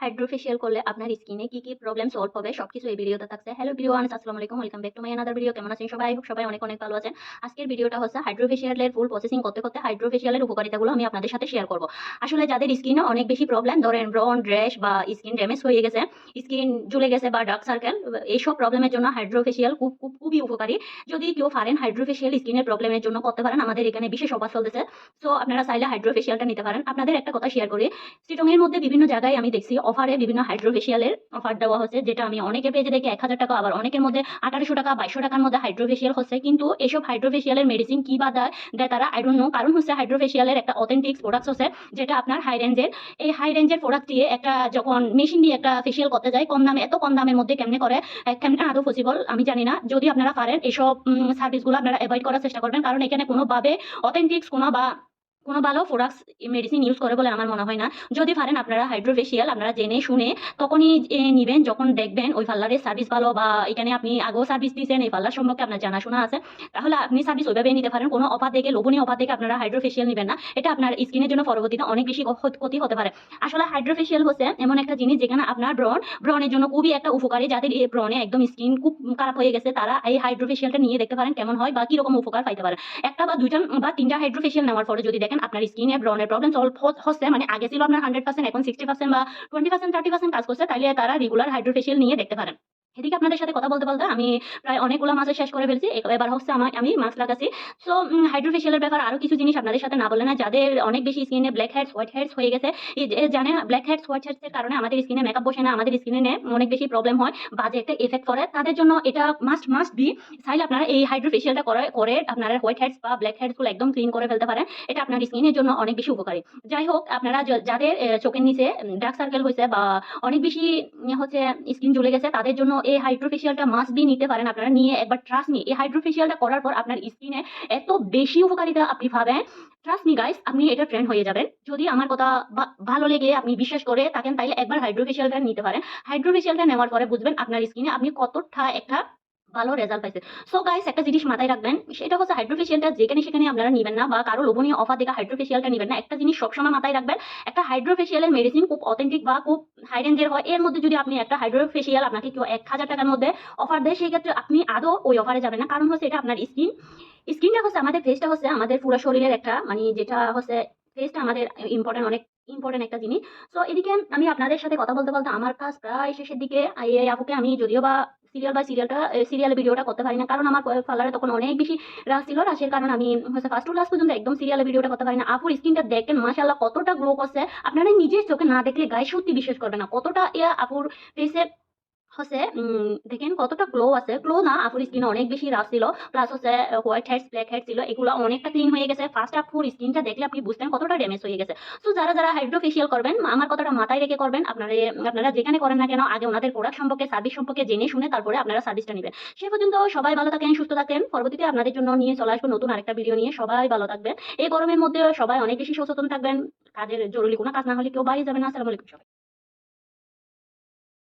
Hydrofacial করলে আপনার স্কিনে কি কি প্রবলেম সলভ হবে, সবকিছু এই ভিডিওতে থাকছে। হ্যালো ভিডিওয়ান আসসালামু আলাইকুম welcome back to my another video কেমন আছেন সবাই? সবাই অনেক অনেক ভালো আছেন। আজকের ভিডিওটা হচ্ছে হাইড্রোফেশিয়ালের ফুল প্রসেসিং করতে করতে হাইড্রোফেশিয়ালের উপকারিতাগুলো আমি আপনাদের সাথে শেয়ার করব। আসলে যাদের স্কিনে অনেক বেশি প্রবলেম ধরেন ব্রন ড্রেস বা স্কিন ড্যামেজ হয়ে গেছে স্কিন ঝুলে গেছে বা ডার্ক সার্কেল এইসব প্রবলেমের জন্য হাইড্রোফেশিয়াল খুব খুব, খুবই উপকারী। যদি কেউ পারেন হাইড্রোফেশিয়াল স্কিনের প্রবলেমের জন্য করতে পারেন, আমাদের এখানে বিশেষ অফার চলতেছে। সো আপনারা চাইলে হাইড্রোফেশিয়ালটা নিতে পারেন। আপনাদের একটা কথা শেয়ার করি। সিটংয়ের মধ্যে বিভিন্ন জায়গায় আমি দেখছি অফারে বিভিন্ন হাইড্রোফেশিয়ালের অফার দেওয়া হচ্ছে যেটা আমি অনেকের পেজে দেখি এক হাজার টাকা, আবার অনেকের মধ্যে আঠারোশো টাকা, বাইশশো টাকার মধ্যে হাইড্রোফেশিয়াল হচ্ছে। কিন্তু এসব হাইড্রোফেশিয়ালের মেডিসিন কি বা দেয় দেয় তারা আই ডোন্ট নো কারণ হচ্ছে হাইড্রোফেশিয়ালের একটা অথেন্টিক প্রোডাক্ট হচ্ছে, যেটা আপনার হাই রেঞ্জের এই হাই রেঞ্জের প্রোডাক্ট দিয়ে একটা যখন মেশিন দিয়ে একটা ফেশিয়াল করতে যায়, কম দামে, এত কম দামের মধ্যে কেমনে করে কেমনে আদৌ পসিবল আমি জানি না। যদি আপনারা পারেন, এসব সার্ভিসগুলো আপনারা অ্যাভয়েড করার চেষ্টা করবেন। কারণ এখানে কোনোভাবে অথেন্টিক্স কোনো বা কোনো ভালো প্রোডাক্টস মেডিসিন ইউজ করে বলে আমার মনে হয় না। যদি পারেন আপনারা হাইড্রোফেশিয়াল আপনারা জেনে শুনে তখনই নিবেন। যখন দেখবেন ওই পার্লারের সার্ভিস ভালো বা এখানে আপনি আগেও সার্ভিস দিয়েছেন, এই পার্লার সম্পর্কে আপনার জানাশোনা আছে, তাহলে আপনি সার্ভিস ওইভাবে নিতে পারেন। কোনো অফার দেখে লোভনীয় অফার দেখে আপনারা হাইড্রোফেশিয়াল নেবেন না। এটা আপনার স্কিনের জন্য পরবর্তীতে অনেক বেশি ক্ষত- হতে পারে। আসলে হাইড্রোফেশিয়াল হচ্ছে এমন একটা জিনিস যেখানে আপনার ব্রণ, ব্রণের জন্য খুবই একটা উপকারী। যাদের এই ব্রণে একদম স্কিন খুব খারাপ হয়ে গেছে, তারা এই হাইড্রোফেশিয়ালটা নিয়ে দেখতে পারেন কেমন হয় বা কীরকম উপকার পাইতে পারেন একটা বা দুইটা বা তিনটা হাইড্রোফেশিয়াল নেওয়ার পরে যদি দেখেন আপনার স্কিনে ব্রনের প্রবলেম সলভ হচ্ছে মানে আগে ছিল আপনার হান্ড্রেড পার্সেন্ট এখন সিক্সটি পার্সেন্ট বা টোয়েন্টি পার্সেন্ট থার্টি পার্সেন্ট কাজ করছে তাহলে তারা রেগুলার হাইড্রোফেশিয়াল নিয়ে দেখতে পারেন। এদিকে আপনাদের সাথে কথা বলতে বলতে আমি প্রায় অনেকগুলো মাসে শেষ করে ফেলছি। এবার হচ্ছে আমার আমি মাস্ক লাগাচ্ছি। সো হাইড্রোফেশিয়ালের ব্যাপার আরও কিছু জিনিস আপনাদের সাথে না বলে না যাদের অনেক বেশি স্কিনে ব্ল্যাক হেডস হোয়াইট হেডস হয়ে গেছে জানেন ব্ল্যাক হেডস হোয়াইট হেডস এর কারণে আমাদের স্কিনে মেকআপ বসে না, আমাদের স্কিনে অনেক বেশি প্রবলেম হয়, বাজে একটা এফেক্ট করে। তাদের জন্য এটা মাস্ট মাস্ট বি চাইলে আপনারা এই হাইড্রোফেশিয়ালটা করে করে আপনারা হোয়াইট হেডস বা ব্ল্যাক হেডসগুলো একদম ক্লিন করে ফেলতে পারেন। এটা আপনার স্কিনের জন্য অনেক বেশি উপকারী। যাই হোক, আপনারা যাদের চোখের নিচে ডার্ক সার্কেল হয়েছে বা অনেক বেশি হচ্ছে স্কিন জ্বলে গেছে, তাদের জন্য এই হাইড্রোফেশিয়ালটা মাস্ট বি নিতে পারেন আপনারা, নিয়ে একবার ট্রাস্ট নিয়ে। এই হাইড্রোফেশিয়ালটা করার পর আপনার স্কিনে এত বেশি উপকারিতা আপনি পাবেন। ট্রাস্ট মি গাইস আপনি এটা ট্রেন্ড হয়ে যাবেন। যদি আমার কথা ভালো লেগে আপনি বিশ্বাস করে থাকেন তাহলে একবার হাইড্রোফেশিয়ালটা নিতে পারেন। হাইড্রোফেশিয়ালটা নেওয়ার পরে বুঝবেন আপনার স্কিনে আপনি কতটা একটা ভালো রেজাল্ট পাইছে। সো গাইস একটা জিনিস মাথায় রাখবেন, সেটা হচ্ছে হাইড্রোফেশিয়ালটা যেখানে সেখানে আপনারা নেবেন না বা কারও লোভনীয় অফার দেখে হাইড্রোফেশিয়ালটা নেবেন না। একটা জিনিস সবসময় মাথায় রাখবেন, একটা হাইড্রোফেশিয়ালের মেডিসিন খুব অথেন্টিক বা খুব হাই রেঞ্জের হয়। এর মধ্যে যদি আপনি একটা হাইড্রোফেশিয়াল আপনাকে কেউ এক হাজার টাকার মধ্যে অফার দেয়, সেই ক্ষেত্রে আপনি আদৌ ওই অফারে যাবেন না। কারণ হচ্ছে এটা আপনার স্কিন স্কিনটা হচ্ছে আমাদের ফেসটা হচ্ছে আমাদের পুরো শরীরের একটা মানে যেটা হচ্ছে ফেসটা আমাদের ইম্পর্টেন্ট অনেক ইম্পর্টেন্ট একটা জিনিস। তো এদিকে আমি আপনাদের সাথে কথা বলতে বলতে আমার কাজ প্রায় শেষের দিকে এই আপুকে আমি যদিও বা সিরিয়াল বা সিরিয়ালটা সিরিয়াল ভিডিওটা করতে পারি না। কারণ আমার পার্লারে তখন অনেক বেশি রাস ছিল রাসের কারণে আমি হচ্ছে ফার্স্ট টু লাস্ট পর্যন্ত একদম সিরিয়াল ভিডিওটা করতে পারি না। আপুর স্কিনটা দেখেন মাসাল্লাহ কতটা গ্লো করছে। আপনারা নিজের চোখে না দেখলে গায়ে সত্যি বিশ্বাস করবে না। কতটা ইয়া আপুর ফেসে হচ্ছে দেখেন কতটা গ্লো আছে। গ্লো না আপুর স্কিনে অনেক বেশি রাশ ছিল। প্লাস হচ্ছে হোয়াইট হেডস ব্ল্যাক হেড ছিল। এগুলো অনেকটা ক্লিন হয়ে গেছে। ফার্স্ট আপুর স্কিনটা দেখলে আপনি বুঝতেন কতটা ড্যামেজ হয়ে গেছে। তো যারা যারা হাইড্রোফেশিয়াল করবেন আমার কথাটা মাথায় রেখে করবেন। আপনারা আপনারা যেখানে করেন না কেন আগে ওনাদের প্রোডাক্ট সম্পর্কে সার্ভিস সম্পর্কে জেনে শুনে তারপরে আপনারা সার্ভিসটা নেবেন। সে পর্যন্ত সবাই ভালো থাকেন সুস্থ থাকেন। পরবর্তীতে আপনাদের জন্য নিয়ে চলে আসব নতুন আরেকটা ভিডিও নিয়ে। সবাই ভালো থাকবেন। এই গরমের মধ্যে সবাই অনেক বেশি সচেতন থাকবেন। কাজের জরুরি কোনো কাজ না হলে কেউ বাড়ি যাবেন না। আসসালামু আলাইকুম সবাই।